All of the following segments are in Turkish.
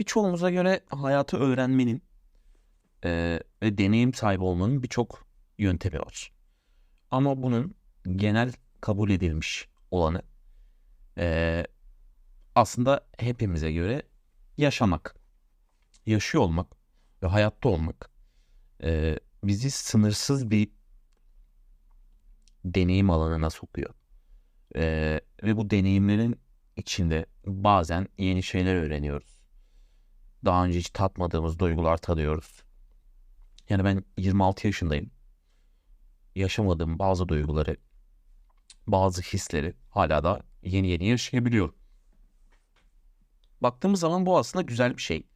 Birçoğumuza göre hayatı öğrenmenin e, ve deneyim sahibi olmanın birçok yöntemi var. Ama bunun genel kabul edilmiş olanı e, aslında hepimize göre yaşamak, yaşıyor olmak ve hayatta olmak e, bizi sınırsız bir deneyim alanına sokuyor. E, ve bu deneyimlerin içinde bazen yeni şeyler öğreniyoruz. Daha önce hiç tatmadığımız duygular tadıyoruz. Yani ben 26 yaşındayım. Yaşamadığım bazı duyguları, bazı hisleri hala da yeni yeni yaşayabiliyorum. Baktığımız zaman bu aslında güzel bir şey.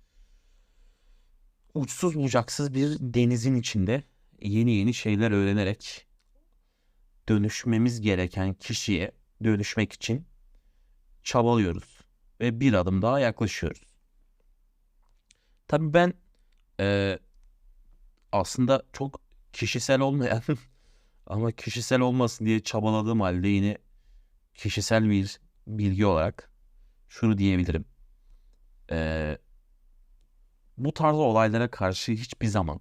Uçsuz bucaksız bir denizin içinde yeni yeni şeyler öğrenerek dönüşmemiz gereken kişiye dönüşmek için çabalıyoruz ve bir adım daha yaklaşıyoruz. Tabii ben e, aslında çok kişisel olmayan ama kişisel olmasın diye çabaladığım halde yine kişisel bir bilgi olarak şunu diyebilirim. E, bu tarz olaylara karşı hiçbir zaman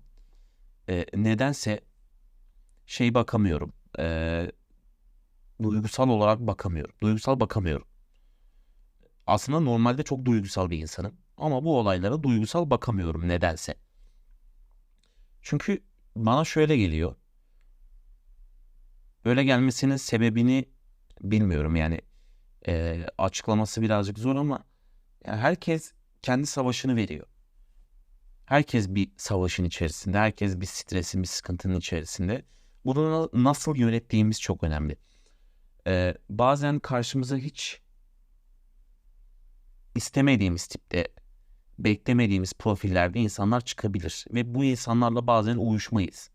e, nedense şey bakamıyorum. E, duygusal olarak bakamıyorum. Duygusal bakamıyorum. Aslında normalde çok duygusal bir insanım. Ama bu olaylara duygusal bakamıyorum nedense. Çünkü bana şöyle geliyor. Böyle gelmesinin sebebini bilmiyorum yani. E, açıklaması birazcık zor ama yani herkes kendi savaşını veriyor. Herkes bir savaşın içerisinde, herkes bir stresin, bir sıkıntının içerisinde. Bunu nasıl yönettiğimiz çok önemli. Ee, bazen karşımıza hiç istemediğimiz tipte, beklemediğimiz profillerde insanlar çıkabilir. Ve bu insanlarla bazen uyuşmayız.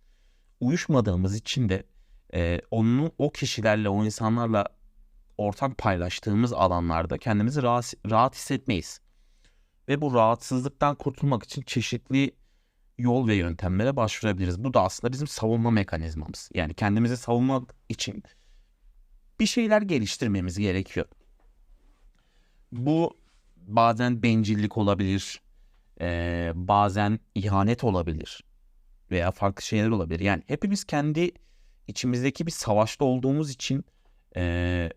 Uyuşmadığımız için de e, onu o kişilerle, o insanlarla ortak paylaştığımız alanlarda kendimizi rahat, rahat hissetmeyiz. Ve bu rahatsızlıktan kurtulmak için çeşitli yol ve yöntemlere başvurabiliriz. Bu da aslında bizim savunma mekanizmamız. Yani kendimizi savunmak için bir şeyler geliştirmemiz gerekiyor. Bu bazen bencillik olabilir, e, bazen ihanet olabilir veya farklı şeyler olabilir. Yani hepimiz kendi içimizdeki bir savaşta olduğumuz için e,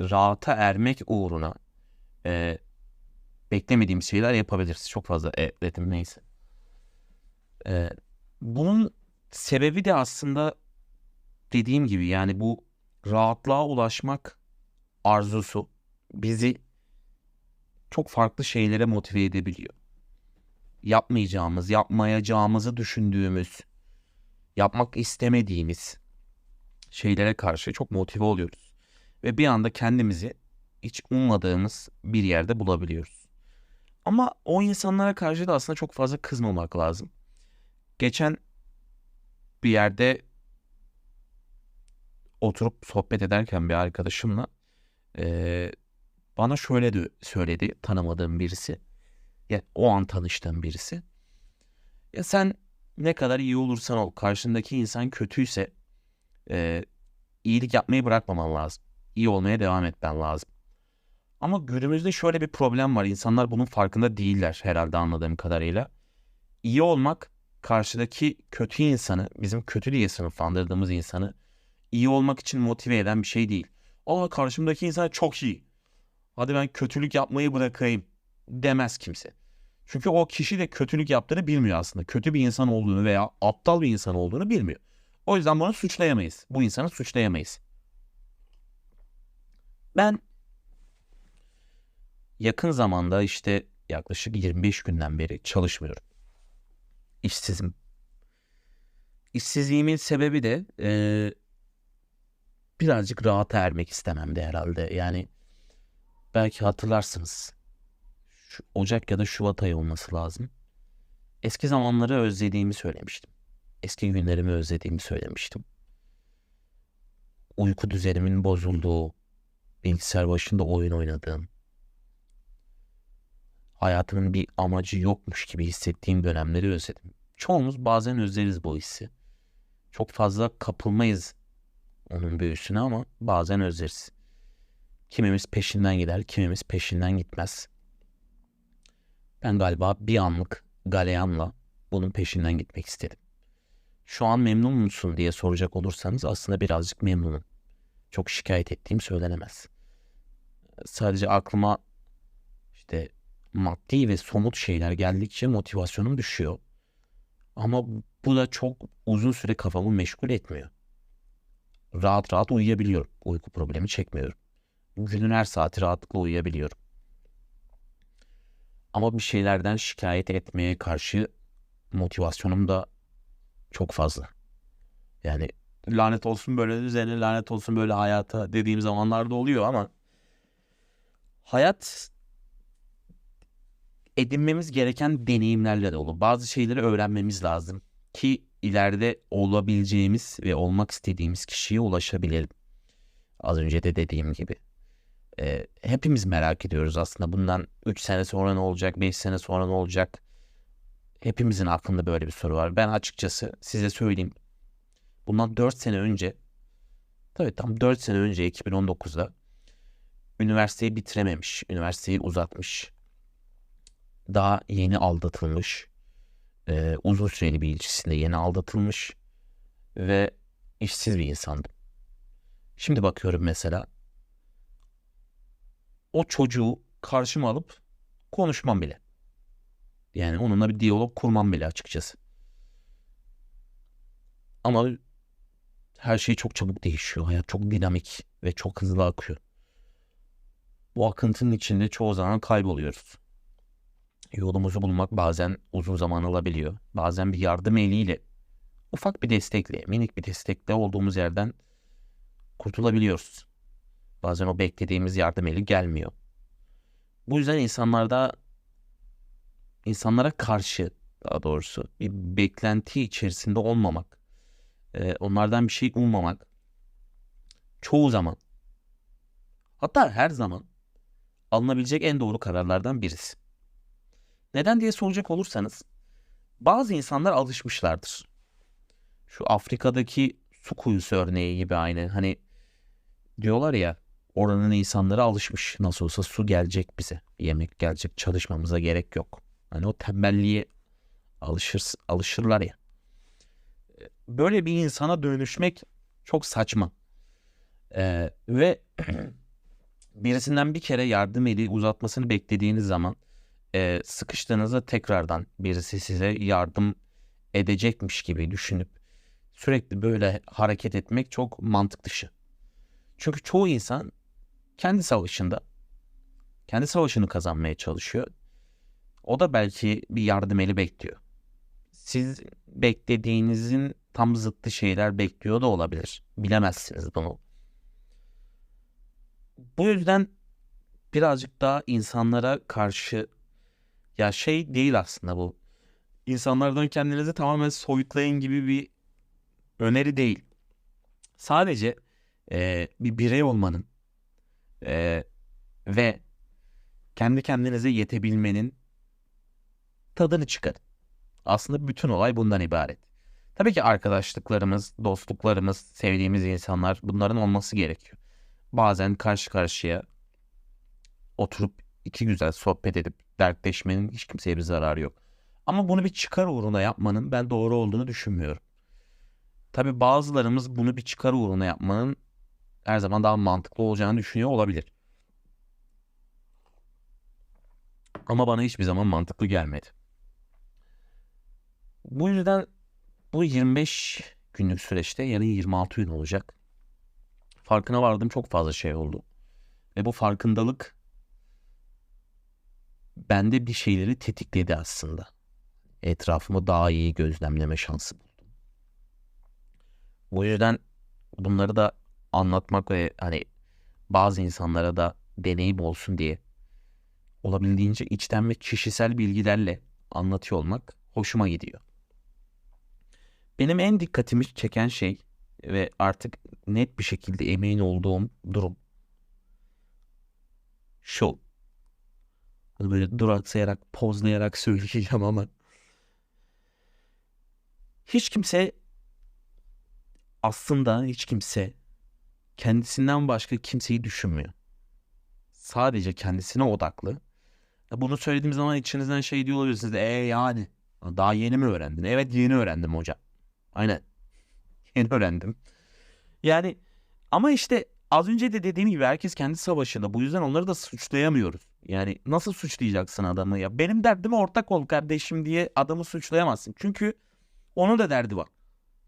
rahata ermek uğruna e, beklemediğimiz şeyler yapabiliriz. Çok fazla e, dedim neyse. E, bunun sebebi de aslında dediğim gibi yani bu rahatlığa ulaşmak arzusu bizi çok farklı şeylere motive edebiliyor. Yapmayacağımız, yapmayacağımızı düşündüğümüz, yapmak istemediğimiz şeylere karşı çok motive oluyoruz. Ve bir anda kendimizi hiç ummadığımız bir yerde bulabiliyoruz. Ama o insanlara karşı da aslında çok fazla kızmamak lazım. Geçen bir yerde oturup sohbet ederken bir arkadaşımla e, bana şöyle de söyledi tanımadığım birisi. Ya o an tanıştığım birisi. Ya sen ne kadar iyi olursan ol karşındaki insan kötüyse e, iyilik yapmayı bırakmaman lazım. İyi olmaya devam etmen lazım. Ama günümüzde şöyle bir problem var. İnsanlar bunun farkında değiller herhalde anladığım kadarıyla. İyi olmak karşıdaki kötü insanı, bizim kötü diye sınıflandırdığımız insanı iyi olmak için motive eden bir şey değil. Aa karşımdaki insan çok iyi. Hadi ben kötülük yapmayı bırakayım demez kimse. Çünkü o kişi de kötülük yaptığını bilmiyor aslında. Kötü bir insan olduğunu veya aptal bir insan olduğunu bilmiyor. O yüzden bunu suçlayamayız. Bu insanı suçlayamayız. Ben yakın zamanda işte yaklaşık 25 günden beri çalışmıyorum. İşsizim. İşsizliğimin sebebi de e, birazcık rahata ermek istememdi herhalde. Yani belki hatırlarsınız. Şu Ocak ya da Şubat ayı olması lazım. Eski zamanları özlediğimi söylemiştim. Eski günlerimi özlediğimi söylemiştim. Uyku düzenimin bozulduğu, bilgisayar başında oyun oynadığım, hayatımın bir amacı yokmuş gibi hissettiğim dönemleri özledim. Çoğumuz bazen özleriz bu hissi. Çok fazla kapılmayız onun büyüsüne ama bazen özleriz. Kimimiz peşinden gider, kimimiz peşinden gitmez. Ben galiba bir anlık galeyanla bunun peşinden gitmek istedim. Şu an memnun musun diye soracak olursanız aslında birazcık memnunum. Çok şikayet ettiğim söylenemez. Sadece aklıma işte maddi ve somut şeyler geldikçe motivasyonum düşüyor. Ama bu da çok uzun süre kafamı meşgul etmiyor. Rahat rahat uyuyabiliyorum. Uyku problemi çekmiyorum. Günün her saati rahatlıkla uyuyabiliyorum. Ama bir şeylerden şikayet etmeye karşı motivasyonum da çok fazla. Yani lanet olsun böyle düzene, lanet olsun böyle hayata dediğim zamanlarda oluyor ama hayat edinmemiz gereken deneyimlerle dolu. Bazı şeyleri öğrenmemiz lazım ki ileride olabileceğimiz ve olmak istediğimiz kişiye ulaşabilelim. Az önce de dediğim gibi. Ee, hepimiz merak ediyoruz aslında bundan 3 sene sonra ne olacak, 5 sene sonra ne olacak? Hepimizin aklında böyle bir soru var. Ben açıkçası size söyleyeyim. Bundan 4 sene önce, tabii tam 4 sene önce 2019'da üniversiteyi bitirememiş, üniversiteyi uzatmış, daha yeni aldatılmış, e, uzun süreli bir ilişkisinde yeni aldatılmış ve işsiz bir insandım. Şimdi bakıyorum mesela o çocuğu karşıma alıp konuşmam bile. Yani onunla bir diyalog kurmam bile açıkçası. Ama her şey çok çabuk değişiyor. Hayat çok dinamik ve çok hızlı akıyor. Bu akıntının içinde çoğu zaman kayboluyoruz. Yolumuzu bulmak bazen uzun zaman alabiliyor. Bazen bir yardım eliyle, ufak bir destekle, minik bir destekle olduğumuz yerden kurtulabiliyoruz. Bazen o beklediğimiz yardım eli gelmiyor. Bu yüzden insanlarda insanlara karşı daha doğrusu bir beklenti içerisinde olmamak, e, onlardan bir şey ummamak çoğu zaman hatta her zaman alınabilecek en doğru kararlardan birisi. Neden diye soracak olursanız bazı insanlar alışmışlardır. Şu Afrika'daki su kuyusu örneği gibi aynı. Hani diyorlar ya oranın insanları alışmış. Nasıl olsa su gelecek bize. Yemek gelecek. Çalışmamıza gerek yok. Hani o tembelliğe alışır, alışırlar ya. Böyle bir insana dönüşmek çok saçma. Ee, ve birisinden bir kere yardım eli uzatmasını beklediğiniz zaman e, sıkıştığınızda tekrardan birisi size yardım edecekmiş gibi düşünüp sürekli böyle hareket etmek çok mantık dışı. Çünkü çoğu insan kendi savaşında kendi savaşını kazanmaya çalışıyor. O da belki bir yardım eli bekliyor. Siz beklediğinizin tam zıttı şeyler bekliyor da olabilir. Bilemezsiniz bunu. Bu yüzden birazcık daha insanlara karşı ya şey değil aslında bu. İnsanlardan kendinizi tamamen soyutlayın gibi bir öneri değil. Sadece e, bir birey olmanın e, ve kendi kendinize yetebilmenin tadını çıkarın. Aslında bütün olay bundan ibaret. Tabii ki arkadaşlıklarımız, dostluklarımız, sevdiğimiz insanlar bunların olması gerekiyor. Bazen karşı karşıya oturup iki güzel sohbet edip dertleşmenin hiç kimseye bir zararı yok. Ama bunu bir çıkar uğruna yapmanın ben doğru olduğunu düşünmüyorum. Tabi bazılarımız bunu bir çıkar uğruna yapmanın her zaman daha mantıklı olacağını düşünüyor olabilir. Ama bana hiçbir zaman mantıklı gelmedi. Bu yüzden bu 25 günlük süreçte yarın 26 gün olacak. Farkına vardığım çok fazla şey oldu. Ve bu farkındalık bende bir şeyleri tetikledi aslında. Etrafımı daha iyi gözlemleme şansı buldum. Bu yüzden bunları da anlatmak ve hani bazı insanlara da deneyim olsun diye olabildiğince içten ve kişisel bilgilerle anlatıyor olmak hoşuma gidiyor. Benim en dikkatimi çeken şey ve artık net bir şekilde emin olduğum durum şu. Hani böyle duraksayarak, pozlayarak söyleyeceğim ama hiç kimse aslında hiç kimse kendisinden başka kimseyi düşünmüyor. Sadece kendisine odaklı Bunu söylediğim zaman içinizden şey diyor olabilirsiniz. E yani daha yeni mi öğrendin? Evet yeni öğrendim hocam. Aynen. Yeni öğrendim. Yani ama işte az önce de dediğim gibi herkes kendi savaşında. Bu yüzden onları da suçlayamıyoruz. Yani nasıl suçlayacaksın adamı ya? Benim derdime ortak ol kardeşim diye adamı suçlayamazsın. Çünkü onun da derdi var.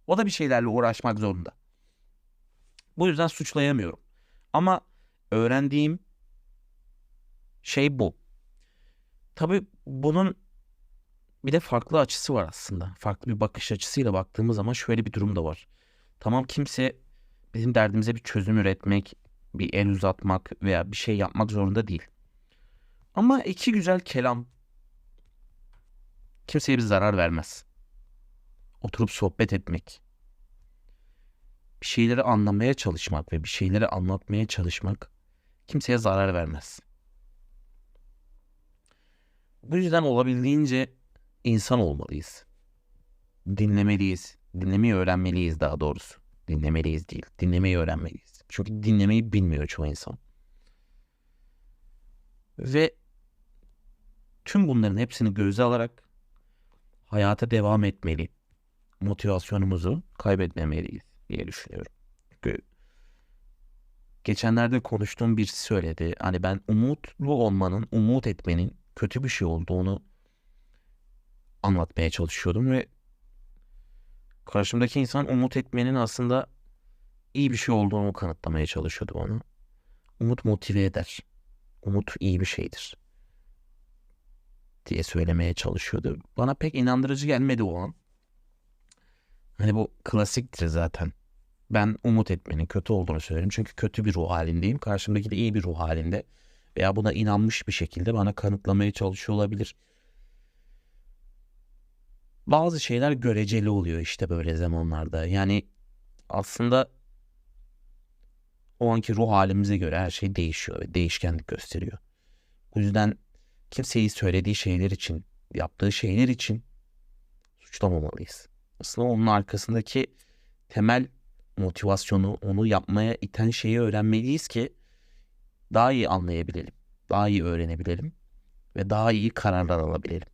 O da bir şeylerle uğraşmak zorunda. Bu yüzden suçlayamıyorum. Ama öğrendiğim şey bu. Tabii bunun bir de farklı açısı var aslında. Farklı bir bakış açısıyla baktığımız zaman şöyle bir durum da var. Tamam kimse bizim derdimize bir çözüm üretmek, bir el uzatmak veya bir şey yapmak zorunda değil. Ama iki güzel kelam kimseye bir zarar vermez. Oturup sohbet etmek, bir şeyleri anlamaya çalışmak ve bir şeyleri anlatmaya çalışmak kimseye zarar vermez. Bu yüzden olabildiğince insan olmalıyız. Dinlemeliyiz. Dinlemeyi öğrenmeliyiz daha doğrusu. Dinlemeliyiz değil. Dinlemeyi öğrenmeliyiz. Çünkü dinlemeyi bilmiyor çoğu insan. Ve tüm bunların hepsini göze alarak hayata devam etmeli. Motivasyonumuzu kaybetmemeliyiz diye düşünüyorum. Çünkü geçenlerde konuştuğum birisi söyledi. Hani ben umutlu olmanın, umut etmenin kötü bir şey olduğunu anlatmaya çalışıyordum ve karşımdaki insan umut etmenin aslında iyi bir şey olduğunu kanıtlamaya çalışıyordu bana. Umut motive eder. Umut iyi bir şeydir. diye söylemeye çalışıyordu. Bana pek inandırıcı gelmedi o an. Hani bu klasiktir zaten. Ben umut etmenin kötü olduğunu söylerim. Çünkü kötü bir ruh halindeyim. Karşımdaki de iyi bir ruh halinde. Veya buna inanmış bir şekilde bana kanıtlamaya çalışıyor olabilir. Bazı şeyler göreceli oluyor işte böyle zamanlarda. Yani aslında o anki ruh halimize göre her şey değişiyor ve değişkenlik gösteriyor. Bu yüzden kimseyi söylediği şeyler için, yaptığı şeyler için suçlamamalıyız. Aslında onun arkasındaki temel motivasyonu, onu yapmaya iten şeyi öğrenmeliyiz ki daha iyi anlayabilelim, daha iyi öğrenebilelim ve daha iyi kararlar alabilelim.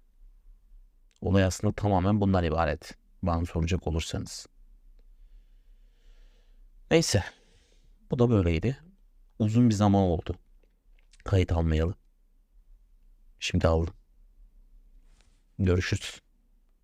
Olay aslında tamamen bundan ibaret. Bana soracak olursanız. Neyse. Bu da böyleydi. Uzun bir zaman oldu. Kayıt almayalı. Şimdi aldım. Görüşürüz.